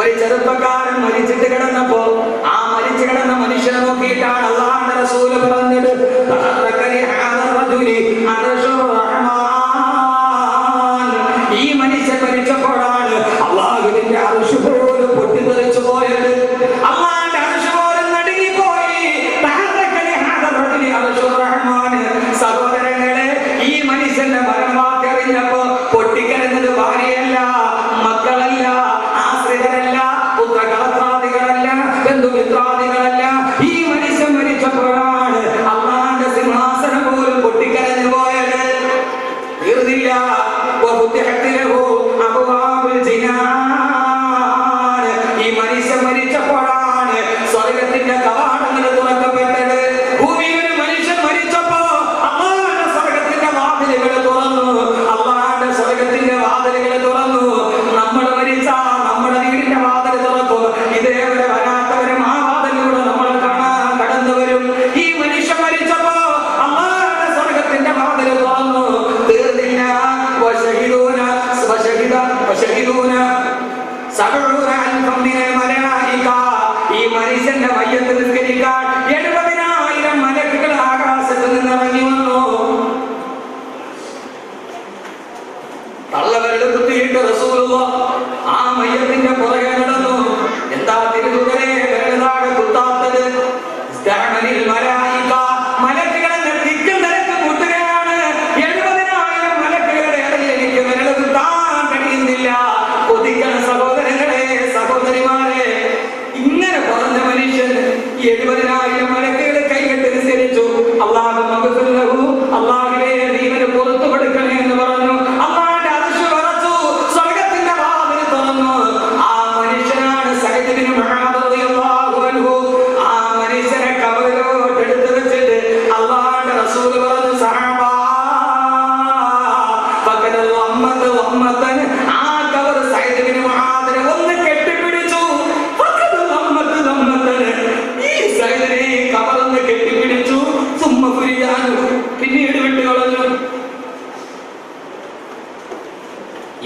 ഒരു ചെറുപ്പക്കാരൻ മരിച്ചിട്ട് കിടന്നപ്പോ ആ മരിച്ചു കിടന്ന മനുഷ്യനെ നോക്കിയിട്ടാണ് അള്ളാഹ് റസൂൽ പറഞ്ഞത്. propia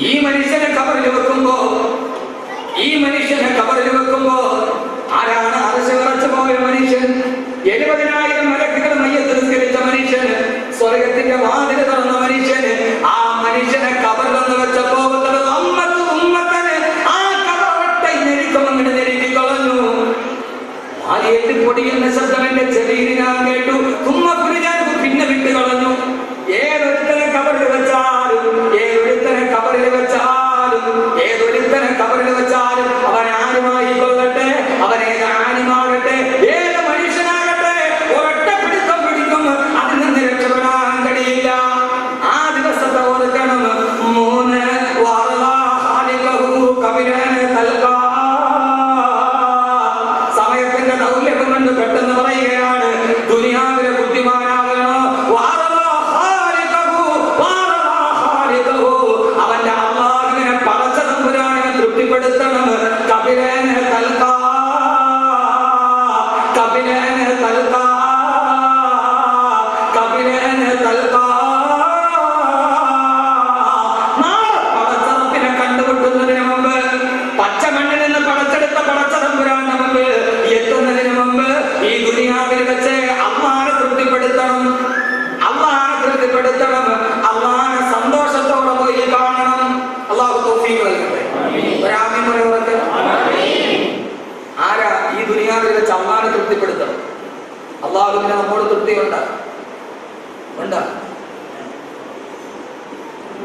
ഈ മനുഷ്യനെ കബറിൽ വെക്കുമ്പോ ഈ മനുഷ്യനെ കബറിൽ വെക്കുമ്പോ ആരാണ് അരശ പോയ മനുഷ്യൻ? എഴുപതിനായിരം മലക്കുകൾ മയ്യത്ത് നിസ്കരിച്ച മനുഷ്യന് സ്വർഗത്തിന്റെ വാതിൽ തുറന്ന മനുഷ്യൻ ആ മനുഷ്യനെ കബറിലെന്ന് വെച്ചപ്പോ അമ്മത്ത് ആ ശബ്ദം എന്റെ ചെറിയ ഞാൻ കേട്ടു. ഉമ്മ പിന്നെ വിട്ടുകളും ahora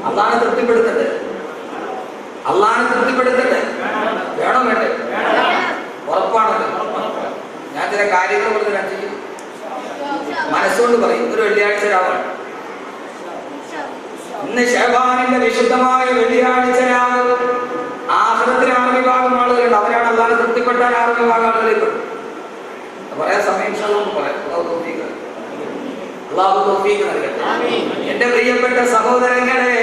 അള്ളാഹെ തൃപ്തിപ്പെടുത്തണ്ടേ അള്ളാഹെ തൃപ്തിപ്പെടുത്തണ്ടേ വേണം വേണ്ടേ? ഉറപ്പാണല്ലോ. ഞാൻ ചില കാര്യങ്ങൾ കൊടുത്ത് ഞാൻ ചെയ്യും മനസ്സുകൊണ്ട് പറയും. ഒരു വെള്ളിയാഴ്ച രാവാണ്. ഇന്ന് ഷെബാനിന്റെ വിശുദ്ധമായ വെള്ളിയാഴ്ച രാവ് ആഹൃതത്തിന് ആർമി ഭാഗം ആളുകളുണ്ട് അവരാണ് അല്ലാതെ തൃപ്തിപ്പെട്ടാൽ ആർമി ഭാഗം ആളുകളിൽ പറയാൻ സമയം പറയാം അള്ളാഹു തോഫീക്ക് നൽകട്ടെ. എന്റെ പ്രിയപ്പെട്ട സഹോദരങ്ങളെ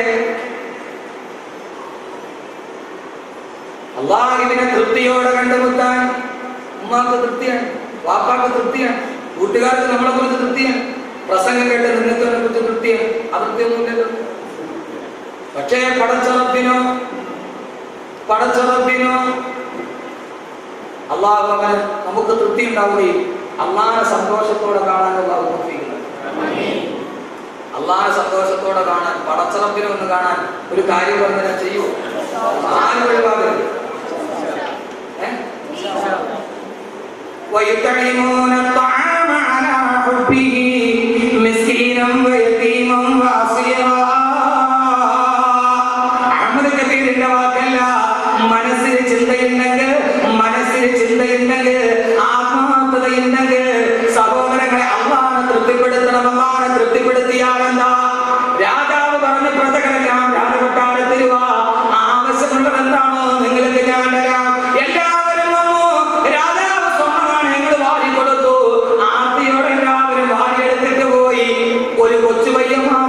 അള്ളാഹുവിനെ തൃപ്തിയോടെ കണ്ടുമുട്ടാൻ ഉമ്മാക്ക് തൃപ്തിയാണ് വാപ്പാക്ക് തൃപ്തിയാണ് കൂട്ടുകാർക്ക് നമ്മളെ കുറിച്ച് തൃപ്തിയാണ് പ്രസംഗം കേട്ട് നിന്നത്തവനെ കുറിച്ച് തൃപ്തിയാണ് അതൃപ്തിയൊന്നുമില്ലല്ലോ പക്ഷേ പടച്ചറപ്പിനോ പടച്ചറപ്പിനോ അള്ളാഹു അവന് നമുക്ക് തൃപ്തി ഉണ്ടാവുകയും അള്ളാഹെ സന്തോഷത്തോടെ കാണാനുള്ള തൃപ്തി അള്ളാഹെ സന്തോഷത്തോടെ കാണാൻ പടച്ചറപ്പിനെ ഒന്ന് കാണാൻ ഒരു കാര്യം പറഞ്ഞാൽ ചെയ്യൂ? ആരും ഒഴിവാകരുത് ويطعمون الطعام على حبه مسكينا ويتيما واسيرا അഹമ്മദ് കബീറിന്റെ വാക്കല്ല മനസ്സിൽ ചിന്തയുണ്ടെങ്കിൽ മനസ്സിൽ ചിന്തയുണ്ടെങ്കിൽ వచ్చి వయ్యమ్మా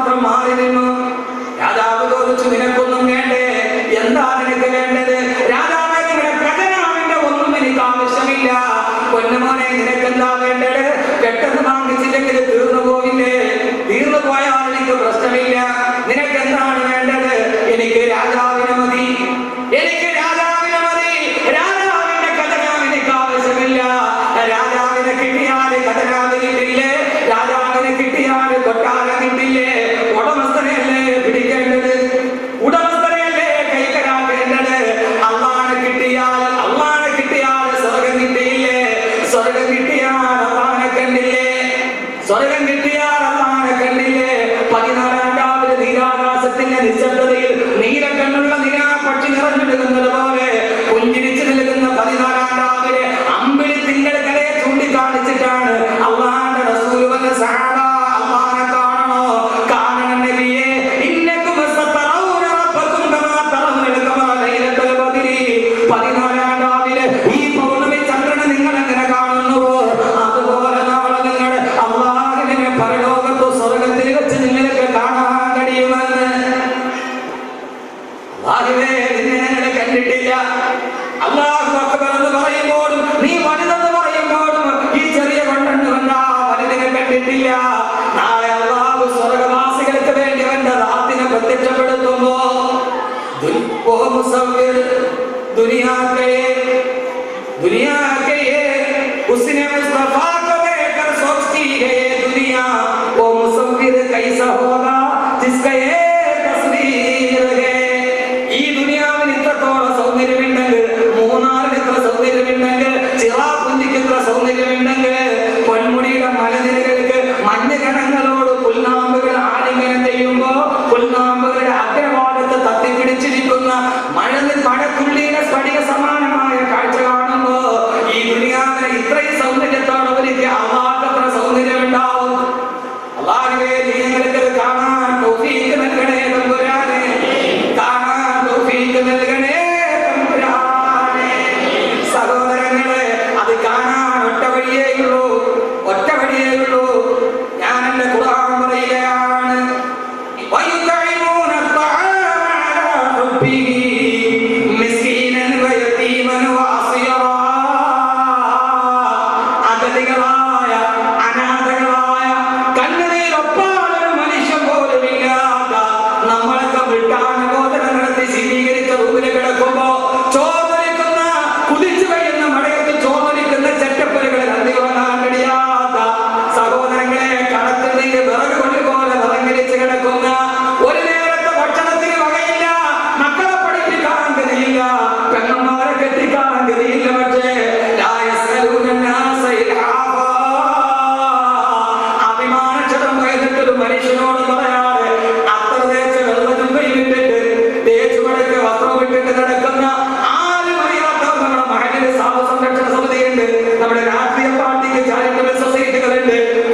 ganhei.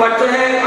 करते हैं